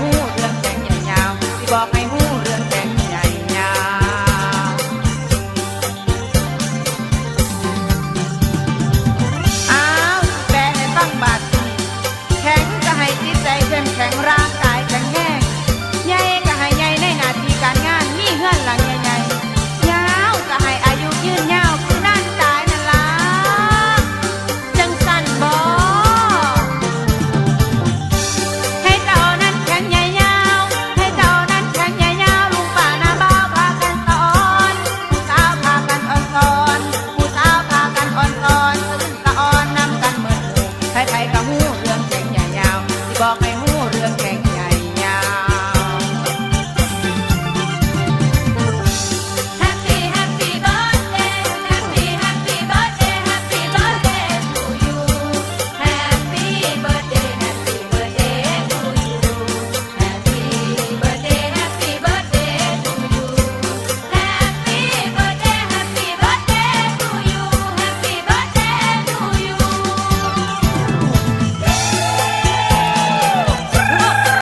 หูเรื่องแจงยาวๆที่บอกให้หู